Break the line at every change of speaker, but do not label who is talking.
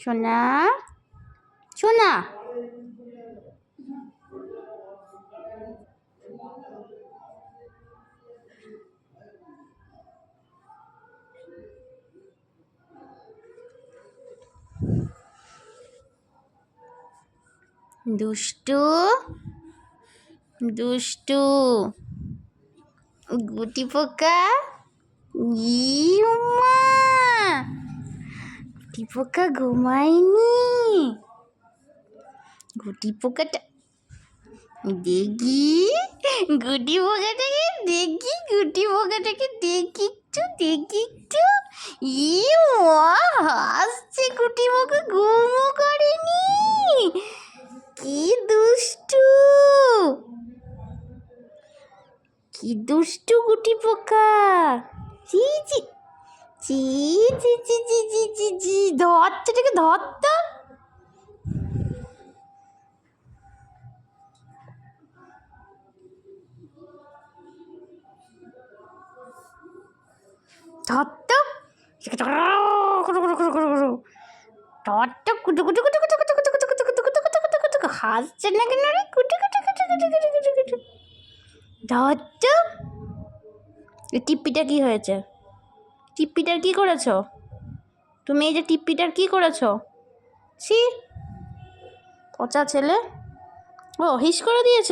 সোনা সোনা। দুষ্টু দুষ্টু। গুটি পোকা ইমা গুটি পোকা ঘুমায়নি। গুটি পোকাটা, দেখি, গুটি পোকাটাকে দেখি, গুটি পোকাটাকে দেখি একটু দেখি একটু। ই হাসছে গুটি পোকা, ঘুমও করেনি। কি দুষ্টু। কি দুষ্টু গুটি পোকা। চি চি চি চি চি চি চি চি চি কুটু কুটু কুটু কুটু হাসছে না কেন রে ধরতো এই টিপ্পিটা কি হয়েছে টিপ্পিটার কি করেছ? তুমি এই যে টিপ্পিটার কি করেছ? ছি, পচা ছেলে। ও, হিস করে দিয়েছ।